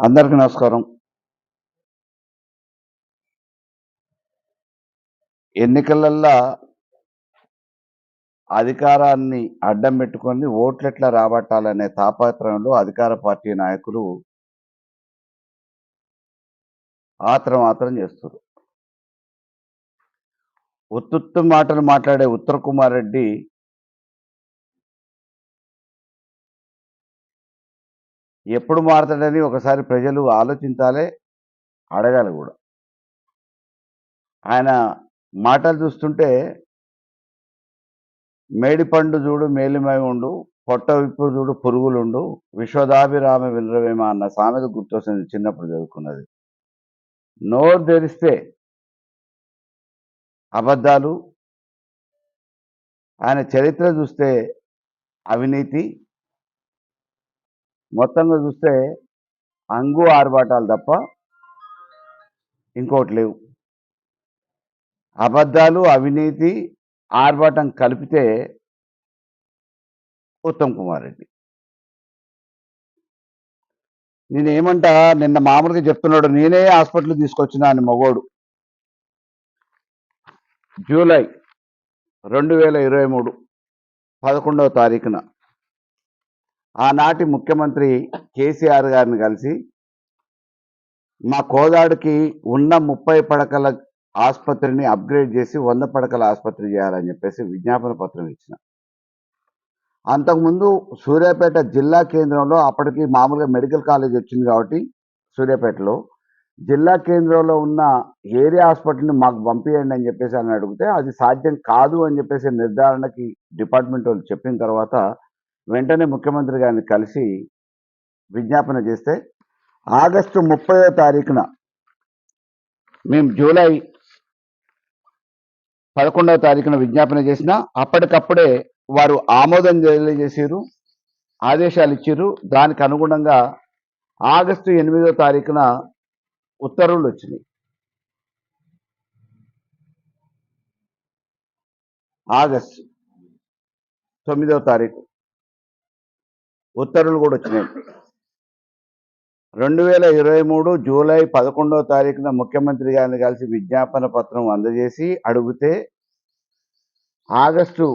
అందరికీ నమస్కారం. ఎన్నికలల్లో అధికారాన్ని అడ్డం పెట్టుకొని ఓట్లు ఎట్లా రాబట్టాలనే తాపత్రయంలో అధికార పార్టీ నాయకులు ఆత్రమాత్రం చేస్తారు ఉత్తుత్తు మాటలు మాట్లాడే ఉత్తర కుమార్ రెడ్డి ఎప్పుడు మారుతాడని ఒకసారి ప్రజలు ఆలోచించాలే అడగాలి కూడా. ఆయన మాటలు చూస్తుంటే మేడిపండు చూడు మేలిమై ఉండు పొట్ట విప్పు చూడు పురుగులుండు విశ్వదాభిరామ వినరవేమ అన్న సామెత గుర్తొస్తుంది చిన్నప్పుడు చదువుకున్నది. నోరు తెరిస్తే అబద్ధాలు ఆయన చరిత్ర చూస్తే అవినీతి మొత్తంగా చూస్తే అంగు ఆర్భాటాలు తప్ప ఇంకోటి లేవు. అబద్ధాలు అవినీతి ఆర్భాటం కలిపితే ఉత్తమ్ కుమార్ రెడ్డి. నేనేమంటా నిన్న మామూలుగా చెప్తున్నాడు నేనే హాస్పిటల్ తీసుకొచ్చిన అని మగోడు. జూలై రెండు వేల ఇరవై మూడు పదకొండవ తారీఖున ఆనాటి ముఖ్యమంత్రి కేసీఆర్ గారిని కలిసి మా కోదాడికి ఉన్న ముప్పై పడకల ఆసుపత్రిని అప్గ్రేడ్ చేసి వంద పడకల ఆసుపత్రి చేయాలని చెప్పేసి విజ్ఞాపన పత్రం ఇచ్చిన. అంతకుముందు సూర్యాపేట జిల్లా కేంద్రంలో అప్పటికి మామూలుగా మెడికల్ కాలేజ్ వచ్చింది కాబట్టి సూర్యాపేటలో జిల్లా కేంద్రంలో ఉన్న ఏరియా హాస్పిటల్ని మాకు పంపించండి అని చెప్పేసి అని అడిగితే అది సాధ్యం కాదు అని చెప్పేసి నిర్ధారణకి డిపార్ట్మెంట్ వాళ్ళు చెప్పిన తర్వాత వెంటనే ముఖ్యమంత్రి గారిని కలిసి విజ్ఞాపన చేస్తే ఆగస్టు ముప్పయో తారీఖున మేము జూలై పదకొండవ తారీఖున విజ్ఞాపన చేసిన అప్పటికప్పుడే వారు ఆమోదం తెలియజేసారు ఆదేశాలు ఇచ్చారు దానికి అనుగుణంగా ఆగస్టు ఎనిమిదో తారీఖున ఉత్తర్వులు వచ్చినాయి. ఆగస్టు తొమ్మిదవ తారీఖు. ఉత్తర్వులు కూడా వచ్చినాయి. రెండు వేల ఇరవై మూడు జూలై పదకొండవ తారీఖున ముఖ్యమంత్రి గారిని కలిసి విజ్ఞాపన పత్రం అందజేసి అడిగితే ఆగస్టు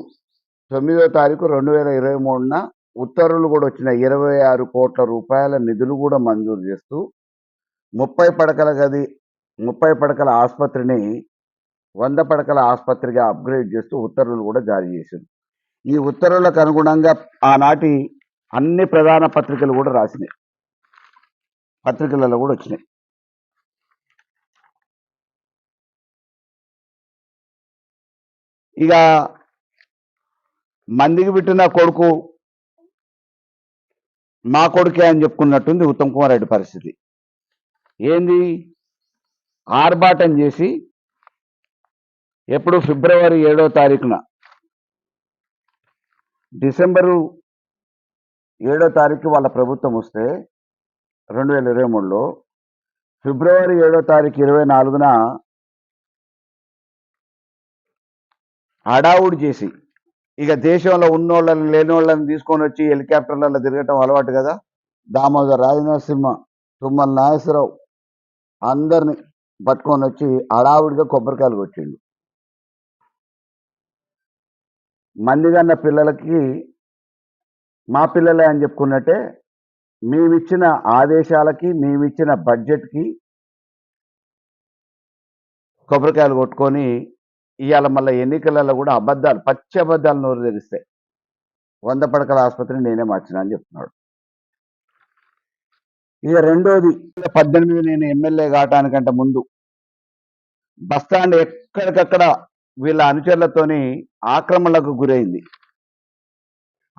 తొమ్మిదో తారీఖు రెండు వేల ఇరవై మూడున ఉత్తర్వులు కూడా వచ్చిన ఇరవై ఆరు కోట్ల రూపాయల నిధులు కూడా మంజూరు చేస్తూ ముప్పై పడకల గది ముప్పై పడకల ఆసుపత్రిని వంద పడకల ఆసుపత్రిగా అప్గ్రేడ్ చేస్తూ ఉత్తర్వులు కూడా జారీ చేసింది ఈ ఉత్తర్వులకు అనుగుణంగా ఆనాటి అన్ని ప్రధాన పత్రికలు కూడా రాసినాయి. పత్రికలలో కూడా వచ్చినాయి. ఇక మందికి పెట్టిన కొడుకు మా కొడుకే అని చెప్పుకున్నట్టుంది ఉత్తమ్ కుమార్ రెడ్డి పరిస్థితి. ఏంది? ఆర్భాటం చేసి ఎప్పుడు ఫిబ్రవరి ఏడో తారీఖున డిసెంబరు ఏడో తారీఖు వాళ్ళ ప్రభుత్వం వస్తే రెండు వేల ఇరవై మూడులో ఫిబ్రవరి ఏడో తారీఖు ఇరవై నాలుగున హడావుడి చేసి ఇక దేశంలో ఉన్నోళ్ళని లేని వాళ్ళని తీసుకొని వచ్చి హెలికాప్టర్లలో తిరగటం అలవాటు కదా? దామోదర్ రాజనరసింహ తుమ్మల నాగేశ్వరరావు అందరిని పట్టుకొని వచ్చి హడావుడిగా కొబ్బరికాయలు కొట్టిండు. మందిగన్న పిల్లలకి మా పిల్లలే అని చెప్పుకున్నట్టే మేమిచ్చిన ఆదేశాలకి మేమిచ్చిన బడ్జెట్కి కొబ్బరికాయలు కొట్టుకొని ఇవాళ మళ్ళీ ఎన్నికలలో కూడా అబద్ధాలు పచ్చి అబద్ధాలు నోరు తెరిస్తాయి వంద పడకల ఆసుపత్రిని నేనే మార్చినా అని చెప్తున్నాడు. ఇక రెండోది పద్దెనిమిది నేను ఎమ్మెల్యే కావటానికంటే ముందు బస్టాండ్ ఎక్కడికక్కడ వీళ్ళ అనుచరులతోని ఆక్రమణలకు గురైంది.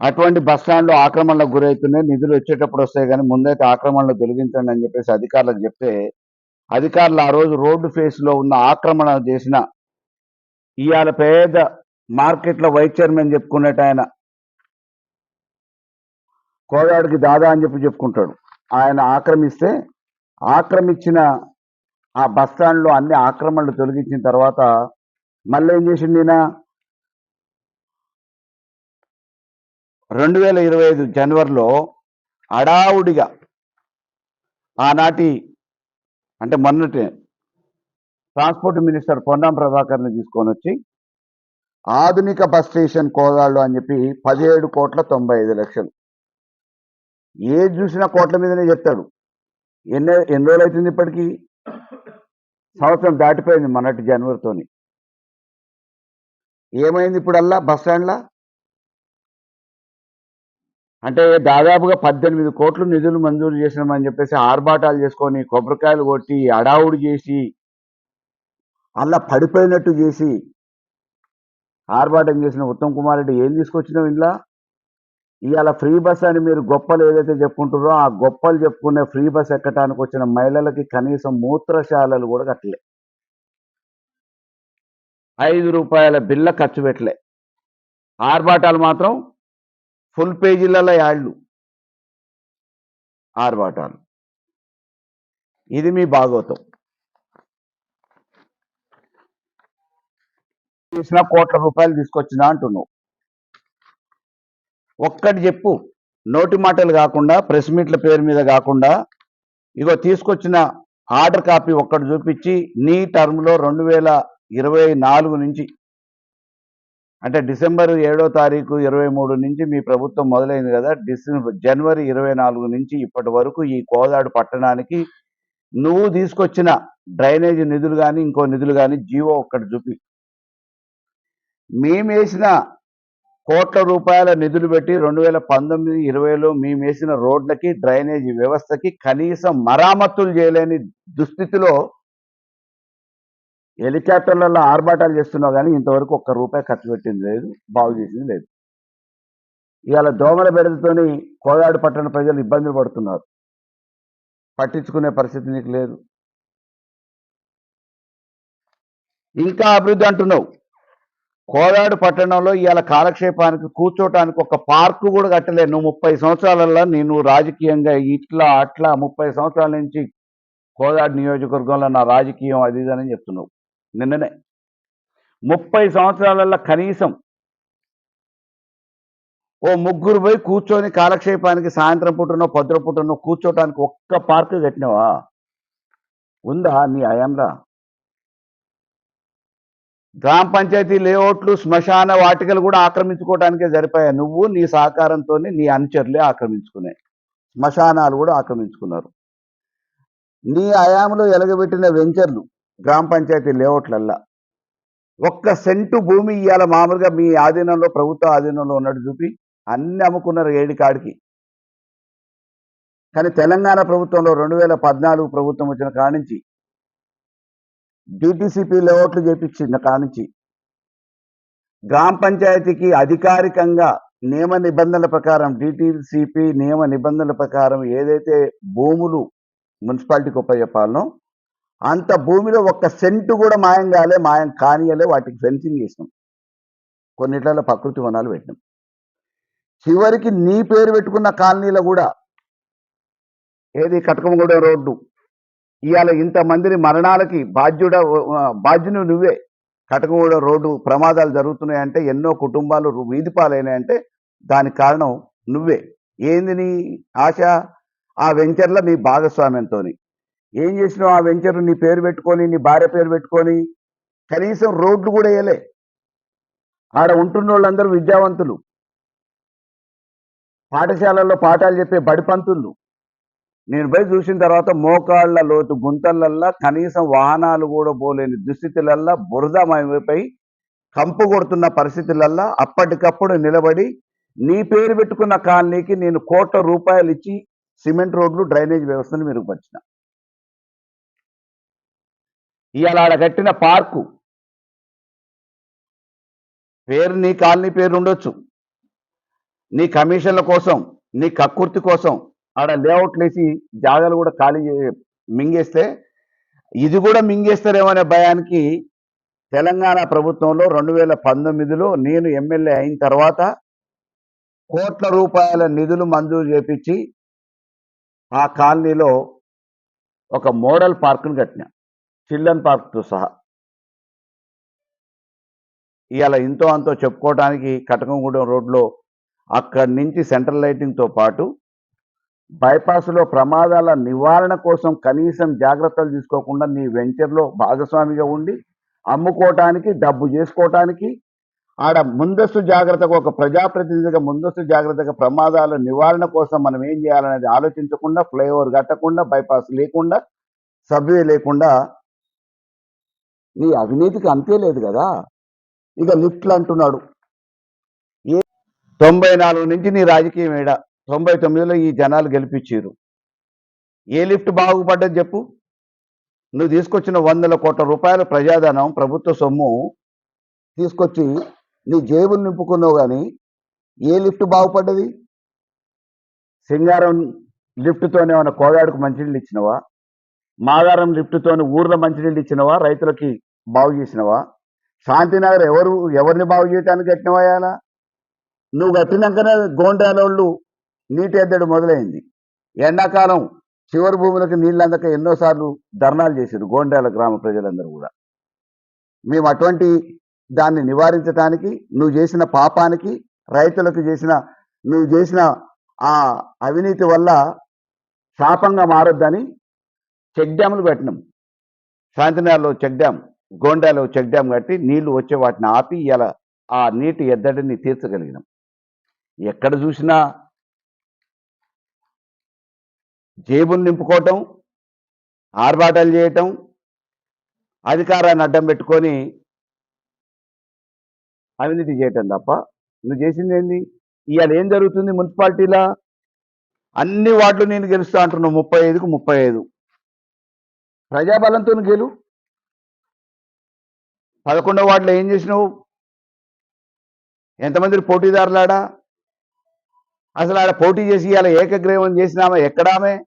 అటువంటి బస్ స్టాండ్లో ఆక్రమణలకు గురవుతున్నాయి నిధులు వచ్చేటప్పుడు వస్తాయి కానీ ముందైతే ఆక్రమణలు తొలగించండి అని చెప్పేసి అధికారులకు చెప్తే అధికారులు ఆ రోజు రోడ్డు ఫేస్లో ఉన్న ఆక్రమణ చేసిన ఇవాళ పేద మార్కెట్లో వైస్ చైర్మన్ చెప్పుకున్నట్టు ఆయన కోదాడికి దాదా అని చెప్పి చెప్పుకుంటాడు. ఆయన ఆక్రమిస్తే ఆక్రమించిన ఆ బస్ స్టాండ్లో అన్ని ఆక్రమణలు తొలగించిన తర్వాత మళ్ళీ ఏం చేసిండు ఈయన? రెండు వేల ఇరవై ఐదు జనవరిలో అడావుడిగా ఆనాటి అంటే మొన్నటి ట్రాన్స్పోర్ట్ మినిస్టర్ పొన్నం ప్రభాకర్ని తీసుకొని వచ్చి ఆధునిక బస్ స్టేషన్ కోదాళ్ళు అని చెప్పి పదిహేడు కోట్ల తొంభై ఐదు లక్షలు. ఏది చూసినా కోట్ల మీదనే చెప్తాడు. ఎన్ని ఎన్ని రోజులు అవుతుంది ఇప్పటికీ? సంవత్సరం దాటిపోయింది మొన్నటి జనవరితోని. ఏమైంది ఇప్పుడల్లా? బస్ స్టాండ్లా? అంటే దాదాపుగా పద్దెనిమిది కోట్లు నిధులు మంజూరు చేసినామని చెప్పేసి ఆర్భాటాలు చేసుకొని కొబ్బరికాయలు కొట్టి అడావుడు చేసి అలా పడిపోయినట్టు చేసి ఆర్భాటం చేసిన ఉత్తమ్ కుమార్ రెడ్డి ఏం తీసుకొచ్చినావు ఇంట్లో ఇవాళ ఫ్రీ బస్ అని మీరు గొప్పలు ఏదైతే చెప్పుకుంటారో ఆ గొప్పలు చెప్పుకునే ఫ్రీ బస్ ఎక్కటానికి వచ్చిన మహిళలకి కనీసం మూత్రశాలలు కూడా కట్టలే. ఐదు రూపాయల బిల్ల ఖర్చు పెట్టలే. ఆర్భాటాలు మాత్రం ఫుల్ పేజీలలో యాళ్ళు ఆర్భాటాలు. ఇది మీ భాగవతం చూసిన కోట్ల రూపాయలు తీసుకొచ్చినా అంటున్నావు. ఒక్కటి చెప్పు. నోటి మాటలు కాకుండా ప్రెస్ మీట్ల పేరు మీద కాకుండా ఇగో తీసుకొచ్చిన ఆర్డర్ కాపీ ఒక్కటి చూపించి నీ టర్మ్లో రెండు వేల ఇరవై నాలుగు నుంచి అంటే డిసెంబర్ ఏడో తారీఖు ఇరవై మూడు నుంచి మీ ప్రభుత్వం మొదలైంది కదా డిసెంబర్ జనవరి ఇరవై నాలుగు నుంచి ఇప్పటి వరకు ఈ కోదాడు పట్టణానికి నువ్వు తీసుకొచ్చిన డ్రైనేజ్ నిధులు కానీ ఇంకో నిధులు కానీ జీవో ఒక్కటి చూపి. మేము వేసిన కోట్ల రూపాయల నిధులు పెట్టి రెండు వేల పంతొమ్మిది ఇరవైలో మేమేసిన రోడ్లకి డ్రైనేజీ వ్యవస్థకి కనీసం మరామతులు చేయలేని దుస్థితిలో హెలికాప్టర్లలో ఆర్భాటాలు చేస్తున్నావు కానీ ఇంతవరకు ఒక్క రూపాయి ఖర్చు పెట్టింది లేదు బాగు చేసింది లేదు. ఇవాళ దోమల బెడదతోని కోదాడు పట్టణ ప్రజలు ఇబ్బందులు పడుతున్నారు. పట్టించుకునే పరిస్థితి నీకు లేదు. ఇంకా అభివృద్ధి అంటున్నావు. కోదాడు పట్టణంలో ఇవాళ కాలక్షేపానికి కూర్చోటానికి ఒక పార్కు కూడా కట్టలేదు. నువ్వు ముప్పై సంవత్సరాలలో నేను రాజకీయంగా ఇట్లా అట్లా ముప్పై సంవత్సరాల నుంచి కోదాడు నియోజకవర్గంలో నా రాజకీయం అది ఇది అని చెప్తున్నావు. నిన్ననే. ముప్పై సంవత్సరాలలో కనీసం ఓ ముగ్గురు పోయి కూర్చొని కాలక్షేపానికి సాయంత్రం పుట్టునో పొద్దున పుట్టునో కూర్చోటానికి ఒక్క పార్కు కట్టినావా? ఉందా నీ అయంలా గ్రామ పంచాయతీ లేఅవుట్లు శ్మశాన వాటికలు కూడా ఆక్రమించుకోవడానికే సరిపోయాయి. నువ్వు నీ సహకారంతో నీ అనుచరులే ఆక్రమించుకున్నాయి శ్మశానాలు కూడా ఆక్రమించుకున్నారు. నీ ఆయాములో ఎలగబెట్టిన వెంచర్లు గ్రామ పంచాయతీ లేఅవుట్లల్లా. ఒక్క సెంటు భూమి ఇవాళ మామూలుగా మీ ఆధీనంలో ప్రభుత్వ ఆధీనంలో ఉన్నట్టు చూపి అన్ని అమ్ముకున్నారు ఏడి కాడికి. కానీ తెలంగాణ ప్రభుత్వంలో రెండు వేల పద్నాలుగు ప్రభుత్వం వచ్చిన కానించి డిటిసిపి లేఅవుట్లు చేపించిన కానించి గ్రామ పంచాయతీకి అధికారికంగా నియమ నిబంధనల ప్రకారం డిటిసిపి నియమ నిబంధనల ప్రకారం ఏదైతే భూములు మున్సిపాలిటీకి ఉపయోగపాలనో అంత భూమిలో ఒక్క సెంటు కూడా మాయం కాలే మాయం కానియలే వాటికి ఫెన్సింగ్ చేసినాం. కొన్నిట్లలో ప్రకృతి వనాలు పెట్టినాం. చివరికి నీ పేరు పెట్టుకున్న కాలనీలో కూడా ఏది కటకమగూడ రోడ్డు ఇవాళ ఇంతమందిని మరణాలకి బాధ్యుడ బాధ్యుని నువ్వే. కటకమూడ రోడ్డు ప్రమాదాలు జరుగుతున్నాయంటే ఎన్నో కుటుంబాలు వీధి పాలైనాయంటే దానికి కారణం నువ్వే. ఏంది నీ ఆశ? ఆ వెంచర్ల మీ భాగస్వామ్యంతో ఏం చేసినావు ఆ వెంచర్? నీ పేరు పెట్టుకొని నీ భార్య పేరు పెట్టుకొని కనీసం రోడ్లు కూడా వేయలే. ఆడ ఉంటున్న వాళ్ళందరూ విద్యావంతులు. పాఠశాలల్లో పాఠాలు చెప్పే బడిపంతులు నేను పోయి చూసిన తర్వాత మోకాళ్ళ లోతు గుంతలల్లా కనీసం వాహనాలు కూడా పోలేని దుస్థితులల్లా బురదమైపోయి కంపు కొడుతున్న పరిస్థితులల్లా అప్పటికప్పుడు నిలబడి నీ పేరు పెట్టుకున్న కాలనీకి నేను కోట్ల రూపాయలు ఇచ్చి సిమెంట్ రోడ్లు డ్రైనేజ్ వ్యవస్థను మెరుగుపరిచిన. ఇవాళ ఆడ కట్టిన పార్కు. పేరు నీ కాలనీ పేరు ఉండొచ్చు. నీ కమిషన్ల కోసం నీ కక్కుర్తి కోసం ఆడ లేఅవుట్లు వేసి జాగాలు కూడా ఖాళీ మింగేస్తే ఇది కూడా మింగేస్తారేమో అనే భయానికి తెలంగాణ ప్రభుత్వంలో రెండు వేల పంతొమ్మిదిలో నేను ఎమ్మెల్యే అయిన తర్వాత కోట్ల రూపాయల నిధులు మంజూరు చేపించి ఆ కాలనీలో ఒక మోడల్ పార్కును కట్టినా. చిల్డ్రన్ పార్క్తో సహా. ఇవాళ ఇంతో అంతో చెప్పుకోవడానికి కటకంగూడెం రోడ్లో అక్కడి నుంచి సెంట్రల్ లైటింగ్తో పాటు బైపాస్లో ప్రమాదాల నివారణ కోసం కనీసం జాగ్రత్తలు తీసుకోకుండా నీ వెంచర్లో భాగస్వామిగా ఉండి అమ్ముకోవటానికి డబ్బు చేసుకోవటానికి ఆడ ముందస్తు జాగ్రత్తగా ఒక ప్రజాప్రతినిధిగా ముందస్తు జాగ్రత్తగా ప్రమాదాల నివారణ కోసం మనం ఏం చేయాలనేది ఆలోచించకుండా ఫ్లైఓవర్ కట్టకుండా బైపాస్ లేకుండా సబ్వే లేకుండా నీ అవినీతికి అంతే లేదు కదా? ఇక లిఫ్ట్లు అంటున్నాడు. ఏ తొంభై నాలుగు నుంచి నీ రాజకీయం ఏడ తొంభై తొమ్మిదిలో ఈ జనాలు గెలిపించారు ఏ లిఫ్ట్ బాగుపడ్డది చెప్పు? నువ్వు తీసుకొచ్చిన వందల కోట్ల రూపాయల ప్రజాధనం ప్రభుత్వ సొమ్ము తీసుకొచ్చి నీ జేబులు నింపుకున్నావు కానీ ఏ లిఫ్ట్ బాగుపడ్డది? సింగారం లిఫ్ట్తోనే ఏమైనా కోదాడుకు మంచినీళ్ళు ఇచ్చినవా? మాదారం లిఫ్ట్తో ఊర్లో మంచినీళ్ళు ఇచ్చినవా? రైతులకి బాగు చేసినవా? శాంతినగర్ ఎవరు ఎవరిని బాగు చేయడానికి కట్టినవాయాలా నువ్వు కట్టినాకనే గోండాలోళ్ళు నీటి ఎద్దడి మొదలైంది. ఎండాకాలం చివరి భూములకు నీళ్ళు అందక ఎన్నోసార్లు ధర్నాలు చేశారు గోండాల గ్రామ ప్రజలందరూ కూడా. మేము అటువంటి దాన్ని నివారించడానికి నువ్వు చేసిన పాపానికి రైతులకు చేసిన నువ్వు చేసిన ఆ అవినీతి వల్ల శాపంగా మారొద్దని చెక్ డ్యాములు పెట్టినాం. శాంతినగర్లో చెక్ డ్యామ్ గోండాలో చెక్ డ్యామ్ కట్టి నీళ్ళు వచ్చే వాటిని ఆపి ఇలా ఆ నీటి ఎద్దడిని తీర్చగలిగినాం. ఎక్కడ చూసినా జేబులు నింపుకోవటం ఆర్భాటాలు చేయటం అధికారాన్ని అడ్డం పెట్టుకొని అవినీతి చేయటం తప్ప నువ్వు చేసింది ఏంది? ఇవాళ ఏం జరుగుతుంది మున్సిపాలిటీలా? అన్ని వార్డులు నేను గెలుస్తా అంటున్నావు ముప్పై ఐదుకు ముప్పై ఐదు. ప్రజాబలంతో గెలు. పదకొండవ వార్డులో ఏం చేసినావు? ఎంతమంది పోటీదారులాడా? అసలు ఆడ పోటీ చేసి ఇవాళ ఏకగ్రీవం చేసినామా? ఎక్కడామే?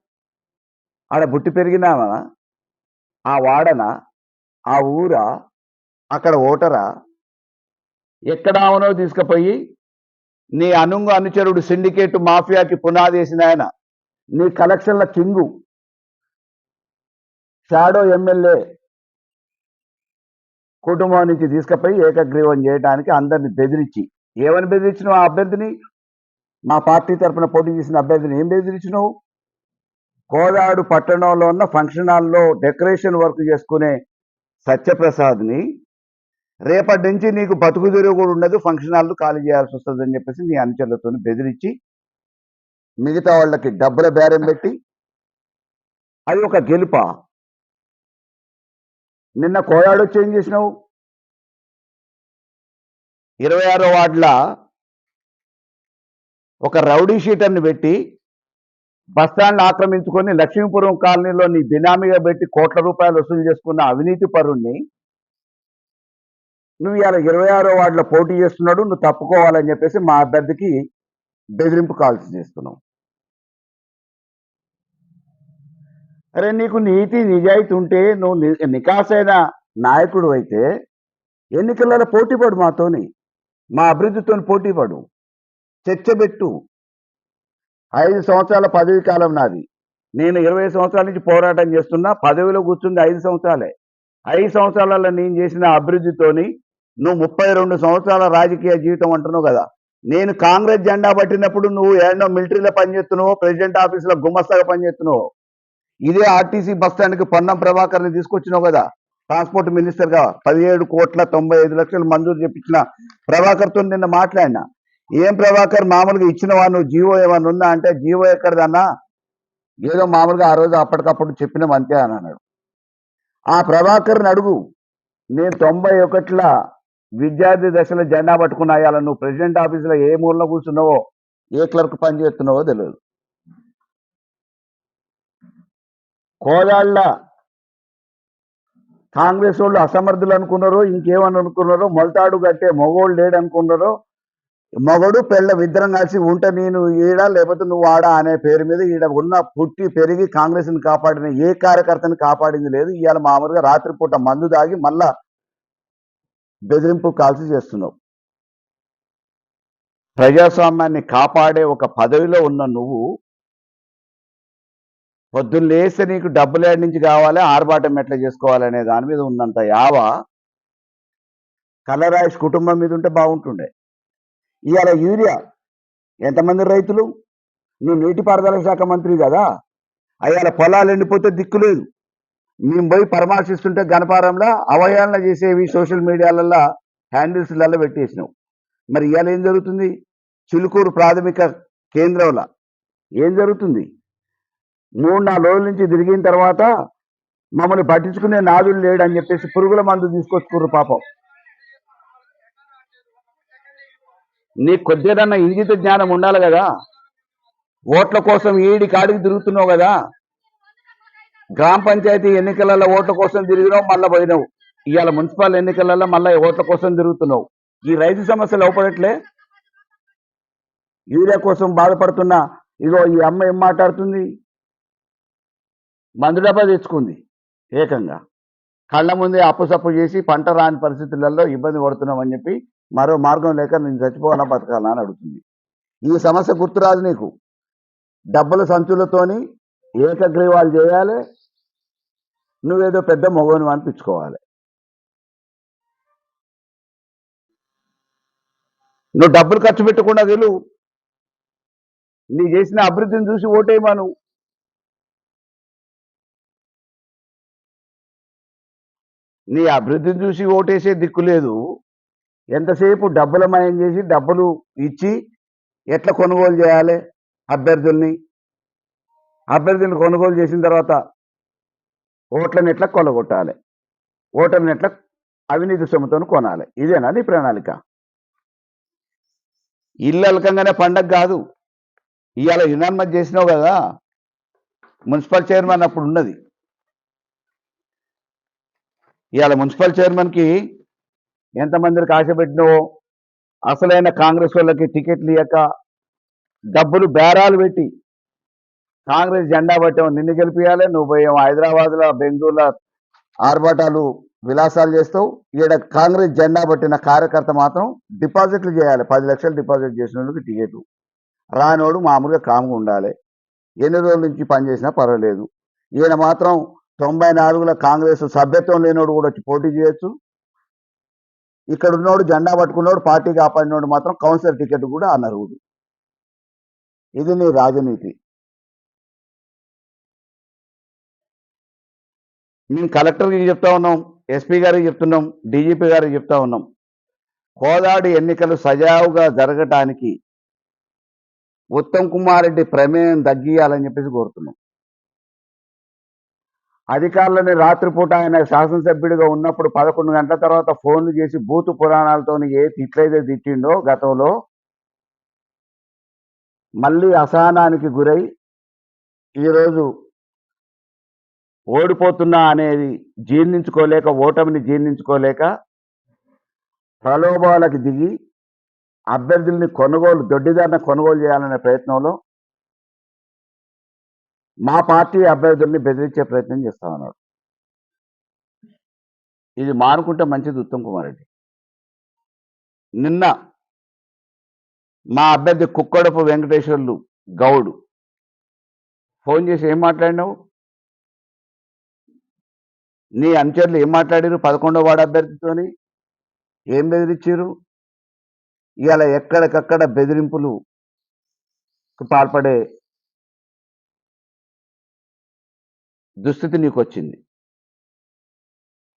ఆడ బుట్టి పెరిగినామా? ఆ వాడనా ఆ ఊరా అక్కడ ఓటరా? ఎక్కడామనో తీసుకుపోయి నీ అనుంగు అనుచరుడు సిండికేట్ మాఫియాకి పునాది వేసిన ఆయన. నీ కలెక్షన్ల కింగు. షాడో ఎమ్మెల్యే కుటుంబం నుంచి తీసుకుపోయి ఏకగ్రీవం చేయడానికి అందరిని బెదిరించి ఏమని బెదిరించినావు ఆ అభ్యర్థిని? మా పార్టీ తరఫున పోటీ చేసిన అభ్యర్థిని ఏం బెదిరించినావు? కోదాడు పట్టణంలో ఉన్న ఫంక్షన్ హాల్లో డెకరేషన్ వర్క్ చేసుకునే సత్యప్రసాద్ని రేపటి నుంచి నీకు బతుకు కూడా ఉండదు ఫంక్షన్ హాల్ ఖాళీ చేయాల్సి వస్తుంది అని చెప్పేసి నీ అనుచరులతో బెదిరించి మిగతా వాళ్ళకి డబ్బుల బేరం పెట్టి అది ఒక గెలుప? నిన్న కోయాడు వచ్చి ఏం చేసినావు? ఇరవై ఆరో వార్డుల ఒక రౌడీ షీటర్ని పెట్టి బస్టాండ్ ఆక్రమించుకొని లక్ష్మీపురం కాలనీలో నీ బినామీగా పెట్టి కోట్ల రూపాయలు వసూలు చేసుకున్న అవినీతి పరుణ్ణి నువ్వు ఇవాళ ఇరవై ఆరో వార్డులో పోటీ చేస్తున్నాడు నువ్వు తప్పుకోవాలని చెప్పేసి మా అభ్యర్థికి బెదిరింపు కాల్స్ చేస్తున్నావు అరే నీకు నీతి నిజాయితీ ఉంటే నువ్వు నికాసైన నాయకుడు అయితే ఎన్నికలలో పోటీ పడు మాతోని మా అభివృద్ధితో పోటీ పడు చర్చ పెట్టు. ఐదు సంవత్సరాల పదవి కాలం నాది. నేను ఇరవై సంవత్సరాల నుంచి పోరాటం చేస్తున్నా పదవిలో కూర్చుంది ఐదు సంవత్సరాలే. ఐదు సంవత్సరాలలో నేను చేసిన అభివృద్ధితోని నువ్వు ముప్పై రెండు సంవత్సరాల రాజకీయ జీవితం అంటున్నావు కదా. నేను కాంగ్రెస్ జెండా పట్టినప్పుడు నువ్వు ఏడో మిలిటరీలో పనిచేస్తున్నావు ప్రెసిడెంట్ ఆఫీస్లో గుమస్తాగా పనిచేస్తున్నావు? ఇదే ఆర్టీసీ బస్ స్టాండ్కి పొన్నం ప్రభాకర్ని తీసుకొచ్చినావు కదా? ట్రాన్స్పోర్ట్ మినిస్టర్గా పదిహేడు కోట్ల తొంభై ఐదు లక్షలు మంజూరు చేపించిన ప్రభాకర్తో నిన్న మాట్లాడినా. ఏం ప్రభాకర్ మామూలుగా ఇచ్చిన నువ్వు జీవో ఏమన్నా ఉందా అంటే జీవో ఎక్కడదన్నా? ఏదో మామూలుగా ఆ రోజు అప్పటికప్పుడు చెప్పినాం అంతే అని అన్నాడు. ఆ ప్రభాకర్ని అడుగు. నేను తొంభై ఒకట్ల విద్యార్థి దశలో జెండా పట్టుకున్నాయాల నువ్వు ప్రెసిడెంట్ ఆఫీసులో ఏ మూలలో కూర్చున్నావో ఏ క్లర్క్ పని చేస్తున్నావో తెలియదు. కోదాళ్ళ కాంగ్రెస్ వాళ్ళు అసమర్థులు అనుకున్నారో ఇంకేమని అనుకున్నారో మొలతాడు కట్టే మగోళ్ళు లేడు అనుకున్నారో మగడు పెళ్ళ ఇద్దరం కలిసి ఉంట నేను ఈడ లేకపోతే నువ్వు ఆడా అనే పేరు మీద ఈడ ఉన్న పుట్టి పెరిగి కాంగ్రెస్ని కాపాడిన ఏ కార్యకర్తని కాపాడింది లేదు. ఇవాళ మామూలుగా రాత్రిపూట మందు దాగి మళ్ళా బెదిరింపు కాల్సి చేస్తున్నావు. ప్రజాస్వామ్యాన్ని కాపాడే ఒక పదవిలో ఉన్న నువ్వు పొద్దున్న లేస్తే నీకు డబ్బులు ఏడు నుంచి కావాలి ఆర్భాటం ఎట్లా చేసుకోవాలనే దాని మీద ఉందంత యావ కలరాయిష్ కుటుంబం మీద ఉంటే బాగుంటుండే. ఇవాళ యూరియా ఎంతమంది రైతులు? నువ్వు నీటిపారుదల శాఖ మంత్రి కదా అయ్యాల పొలాలు ఎండిపోతే దిక్కు లేదు. మేము పోయి పరామర్శిస్తుంటే గణపారంలో అవహేళన చేసేవి సోషల్ మీడియాలల్లో హ్యాండిల్స్లలో పెట్టేసినావు. మరి ఇవాళ ఏం జరుగుతుంది? చిలుకూరు ప్రాథమిక కేంద్రంలో ఏం జరుగుతుంది? మూడు నాలుగు రోజుల నుంచి తిరిగిన తర్వాత మమ్మల్ని పట్టించుకునే నాదులు లేడు అని చెప్పేసి పురుగుల మందు తీసుకొచ్చుకుర్రు పాపం. నీ కొద్దిదన్న ఇంగిత జ్ఞానం ఉండాలి కదా. ఓట్ల కోసం ఈడి కాడికి తిరుగుతున్నావు కదా. గ్రామ పంచాయతీ ఎన్నికలలో ఓట్ల కోసం తిరిగినావు మళ్ళీ పోయినావు. ఇవాళ మున్సిపల్ ఎన్నికలలో మళ్ళీ ఓట్ల కోసం తిరుగుతున్నావు. ఈ రైతు సమస్యలు అవపడట్లే యూరియా కోసం బాధపడుతున్న. ఇగో ఈ అమ్మ ఏం మాట్లాడుతుంది? మందు డబ్బా తెచ్చుకుంది ఏకంగా. కళ్ళ ముందే అప్పు సప్పు చేసి పంట రాని పరిస్థితులలో ఇబ్బంది పడుతున్నామని చెప్పి మరో మార్గం లేక నేను చచ్చిపోవాలా బతకాలా అని అడుగుతుంది. ఈ సమస్య గుర్తురాదు నీకు. డబ్బుల సంచులతోని ఏకగ్రీవాలు చేయాలి నువ్వేదో పెద్ద మొగోను అనిపించుకోవాలి. నువ్వు డబ్బులు ఖర్చు పెట్టకుండా గెలువు నీ చేసిన అభివృద్ధిని చూసి ఓటేయమను నీ అభివృద్ధిని చూసి ఓటేసే దిక్కు లేదు. ఎంతసేపు డబ్బులమయం చేసి డబ్బులు ఇచ్చి ఎట్లా కొనుగోలు చేయాలి అభ్యర్థుల్ని? అభ్యర్థుల్ని కొనుగోలు చేసిన తర్వాత ఓట్లను ఎట్లా కొలగొట్టాలి ఓటర్ని ఎట్లా అవినీతి సొమ్ముతో కొనాలి? ఇదేనా నీ ప్రణాళిక? ఇల్లు అలకంగానే పండగ కాదు. ఇవాళ యునాన్మత్ చేసినావు కదా? మున్సిపల్ చైర్మన్ అప్పుడు ఉన్నది. ఇవాళ మున్సిపల్ చైర్మన్కి ఎంతమందికి ఆశ పెట్టినావో అసలైన కాంగ్రెస్ వాళ్ళకి టికెట్లు ఇవ్వక డబ్బులు బేరాలు పెట్టి కాంగ్రెస్ జెండా పట్టావు నిన్ను గెలిపియాలి నువ్వు పోయావు హైదరాబాద్లో బెంగళూరులో ఆర్భాటాలు విలాసాలు చేస్తావు ఈడ కాంగ్రెస్ జెండా పట్టిన కార్యకర్త మాత్రం డిపాజిట్లు చేయాలి. పది లక్షలు డిపాజిట్ చేసినందుకు టికెట్ రానోడు మామూలుగా కామ్గా ఉండాలి. ఎన్ని రోజుల నుంచి పనిచేసినా పర్వాలేదు. ఈయన మాత్రం తొంభై నాలుగులో కాంగ్రెస్ సభ్యత్వం లేనోడు కూడా వచ్చి పోటీ చేయొచ్చు. ఇక్కడ ఉన్నోడు జెండా పట్టుకున్నోడు పార్టీ కాపాడినోడు మాత్రం కౌన్సిలర్ టికెట్ కూడా అనర్హుడు. ఇది నీ రాజనీతి. మేము కలెక్టర్కి చెప్తా ఉన్నాం ఎస్పీ గారికి చెప్తున్నాం డీజీపీ గారికి చెప్తా ఉన్నాం. కోదాడు ఎన్నికలు సజావుగా జరగటానికి ఉత్తమ్ కుమార్ రెడ్డి ప్రమేయం తగ్గియాలని చెప్పేసి కోరుతున్నాం. అధికారులని రాత్రిపూట ఆయన శాసనసభ్యుడిగా ఉన్నప్పుడు పదకొండు గంటల తర్వాత ఫోన్లు చేసి బూతు పురాణాలతో ఏ తిట్లయితే తిట్టిండో గతంలో మళ్ళీ అసహనానికి గురై ఈరోజు ఓడిపోతున్నా అనేది జీర్ణించుకోలేక ఓటమిని జీర్ణించుకోలేక ప్రలోభాలకు దిగి అభ్యర్థుల్ని కొనుగోలు దొడ్డిదారిన కొనుగోలు చేయాలనే ప్రయత్నంలో మా పార్టీ అభ్యర్థుల్ని బెదిరించే ప్రయత్నం చేస్తామన్నాడు. ఇది మానుకుంటే మంచిది ఉత్తమ్ కుమార్ రెడ్డి. నిన్న మా అభ్యర్థి కుక్కడపు వెంకటేశ్వర్లు గౌడు ఫోన్ చేసి ఏం మాట్లాడినావు? నీ అనుచరులు ఏం మాట్లాడారు పదకొండో వాడు అభ్యర్థితోని ఏం బెదిరించారు ఇలా ఎక్కడికక్కడ బెదిరింపులు పాల్పడే దుస్థితి నీకు వచ్చింది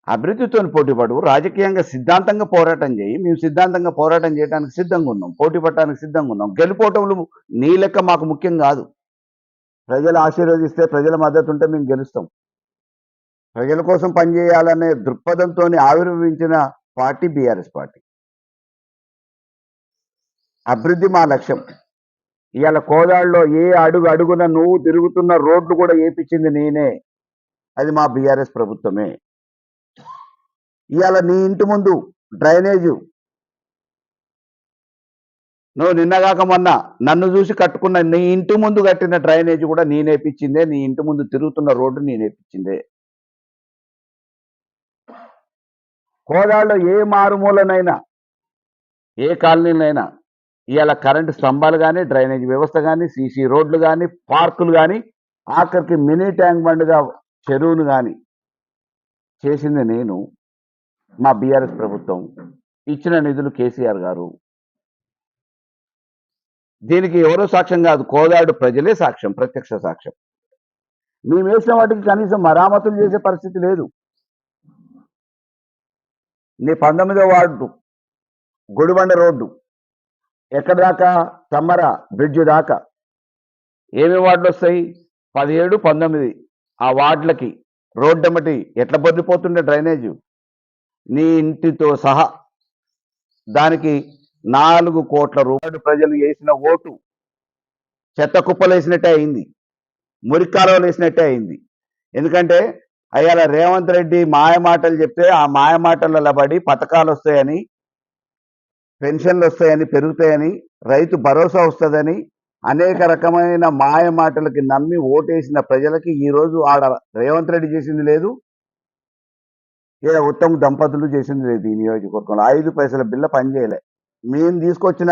అభివృద్ధితో పోటీపడు రాజకీయంగా సిద్ధాంతంగా పోరాటం చేయి. మేము సిద్ధాంతంగా పోరాటం చేయడానికి సిద్ధంగా ఉన్నాం. పోటీ పడటానికి సిద్ధంగా ఉన్నాం. గెలుపోవటంలో నీ లెక్క మాకు ముఖ్యం కాదు. ప్రజలు ఆశీర్వదిస్తే ప్రజల మద్దతు ఉంటే మేము గెలుస్తాం. ప్రజల కోసం పనిచేయాలనే దృక్పథంతో ఆవిర్భవించిన పార్టీ బీఆర్ఎస్ పార్టీ. అభివృద్ధి మా లక్ష్యం. ఇవాళ కోదాడులో ఏ అడుగు అడుగున నువ్వు తిరుగుతున్న రోడ్లు కూడా ఏపించింది నేనే. అది మా బీఆర్ఎస్ ప్రభుత్వమే. ఇవాళ నీ ఇంటి ముందు డ్రైనేజు. నువ్వు నిన్నగాక మొన్న నన్ను చూసి కట్టుకున్న నీ ఇంటి ముందు కట్టిన డ్రైనేజ్ కూడా నేనేపించిందే నీ ఇంటి ముందు తిరుగుతున్న రోడ్డు నేనేపించిందే కోదాళ్ళు ఏ మారుమూలనైనా ఏ కాలనీలైనా ఇవాళ కరెంటు స్తంభాలు కానీ డ్రైనేజ్ వ్యవస్థ కానీ సీసీ రోడ్లు కానీ పార్కులు కానీ ఆఖరికి మినీ ట్యాంక్ బండ్గా చెరువును కానీ చేసింది నేను మా బీఆర్ఎస్ ప్రభుత్వం ఇచ్చిన నిధులు కేసీఆర్ గారు. దీనికి ఎవరో సాక్ష్యం కాదు కోదాడు ప్రజలే సాక్ష్యం ప్రత్యక్ష సాక్ష్యం. మేము వేసిన వాటికి కనీసం మరామతులు చేసే పరిస్థితి లేదు. నీ పంతొమ్మిదో వార్డు గుడిబండ రోడ్డు ఎక్కడ దాకా తమ్మర బ్రిడ్జ్ దాకా. ఏమి వార్డులు వస్తాయి పదిహేడు పంతొమ్మిది. ఆ వార్డులకి రోడ్డెమ్మటి ఎట్లా బొద్దిపోతుండే డ్రైనేజ్? నీ ఇంటితో సహా దానికి నాలుగు కోట్ల రూపాయలు ప్రజలు వేసిన ఓటు చెత్త కుప్పలు వేసినట్టే అయింది. మురికాలువలు వేసినట్టే అయింది. ఎందుకంటే అయ్యాల రేవంత్ రెడ్డి మాయమాటలు చెప్తే ఆ మాయ పడి పథకాలు వస్తాయని పెన్షన్లు వస్తాయని పెరుగుతాయని రైతు భరోసా వస్తుందని అనేక రకమైన మాయ మాటలకి నమ్మి ఓటేసిన ప్రజలకి ఈ రోజు ఆడ రేవంత్ రెడ్డి చేసింది లేదు. ఏ ఉత్తమ దంపతులు చేసింది లేదు ఈ నియోజకవర్గంలో. ఐదు పైసల బిల్ల పనిచేయలే మేము తీసుకొచ్చిన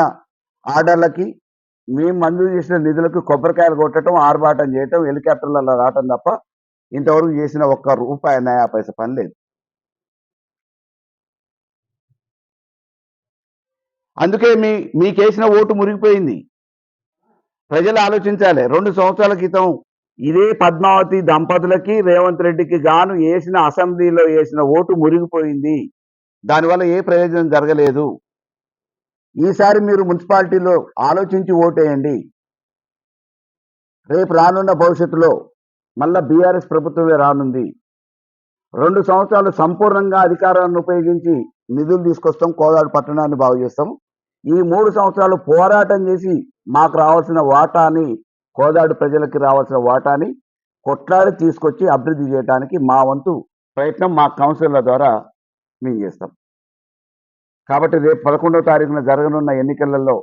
ఆర్డర్లకి మేము మంజూరు చేసిన నిధులకు కొబ్బరికాయలు కొట్టడం ఆర్భాటం చేయటం హెలికాప్టర్లలో రావటం తప్ప ఇంతవరకు చేసిన ఒక్క రూపాయి నయా పైస పని లేదు. అందుకే మీ మీకేసిన ఓటు మురిగిపోయింది. ప్రజలు ఆలోచించాలి. రెండు సంవత్సరాల క్రితం ఇదే పద్మావతి దంపతులకి రేవంత్ రెడ్డికి గాను వేసిన అసెంబ్లీలో వేసిన ఓటు మురిగిపోయింది. దానివల్ల ఏ ప్రయోజనం జరగలేదు. ఈసారి మీరు మున్సిపాలిటీలో ఆలోచించి ఓటేయండి. రేపు రానున్న భవిష్యత్తులో మళ్ళా బీఆర్ఎస్ ప్రభుత్వమే రానుంది. రెండు సంవత్సరాలు సంపూర్ణంగా అధికారాన్ని ఉపయోగించి నిధులు తీసుకొస్తాం కోదాడు పట్టణాన్ని బాగు చేస్తాం ఈ మూడు సంవత్సరాలు పోరాటం చేసి మాకు రావాల్సిన వాటాని కోదాడు ప్రజలకి రావాల్సిన వాటాని కొట్లాడి తీసుకొచ్చి అభివృద్ధి చేయడానికి మా వంతు ప్రయత్నం మా కౌన్సిలర్ల ద్వారా మేము చేస్తాం. కాబట్టి రేపు పదకొండవ తారీఖున జరగనున్న ఎన్నికలలో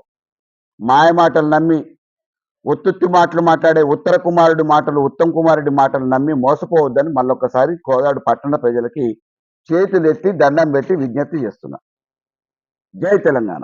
మాయ మాటలు నమ్మి ఒత్తుత్తి మాటలు మాట్లాడే ఉత్తర కుమారుడి మాటలు ఉత్తమ్ కుమారుడి మాటలు నమ్మి మోసపోవద్దని మళ్ళొక్కసారి కోదాడు పట్టణ ప్రజలకి చేతులెత్తి దండం పెట్టి విజ్ఞప్తి చేస్తున్నా. జై తెలంగాణ.